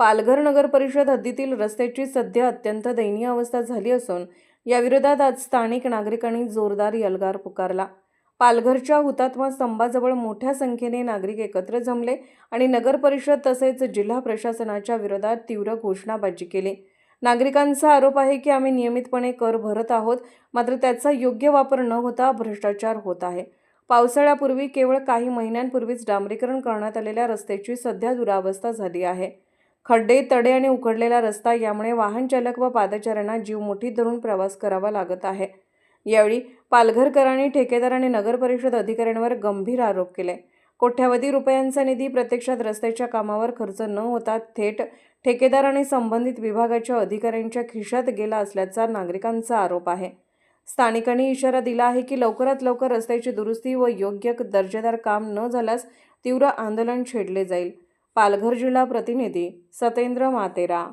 पालघर नगर परिषद हद्दीतील रस्त्याची सध्या अत्यंत दयनीय अवस्था झाली असून याविरोधात आज स्थानिक नागरिकांनी जोरदार यल्गार पुकारला. पालघरच्या हुतात्मा स्तंभाजवळ मोठ्या संख्येने नागरिक एकत्र जमले आणि नगर परिषद तसेच जिल्हा प्रशासनाच्या विरोधात तीव्र घोषणाबाजी केली. नागरिकांचा आरोप आहे की आम्ही नियमितपणे कर भरत आहोत मात्र त्याचा योग्य वापर न होता भ्रष्टाचार होत आहे. पावसाळ्यापूर्वी केवळ काही महिन्यांपूर्वीच डांबरीकरण करण्यात आलेल्या रस्त्याची सध्या दुरावस्था झाली आहे. खड्डे तडे आणि उकडलेला रस्ता यामुळे वाहनचालक व पादचाऱ्यांना जीव मुठीत धरून प्रवास करावा लागत आहे. यावेळी पालघरकरांनी ठेकेदार आणि नगरपरिषद अधिकाऱ्यांवर गंभीर आरोप केले. कोट्यावधी रुपयांचा निधी प्रत्यक्षात रस्त्याच्या कामावर खर्च न होता थेट ठेकेदार आणि संबंधित विभागाच्या अधिकाऱ्यांच्या खिशात गेला असल्याचा नागरिकांचा आरोप आहे. स्थानिकांनी इशारा दिला आहे की लवकरात लवकर रस्त्याची दुरुस्ती व योग्य दर्जेदार काम न झाल्यास तीव्र आंदोलन छेडले जाईल. पालघर जिल्हा प्रतिनिधी सतेंद्र मातेरा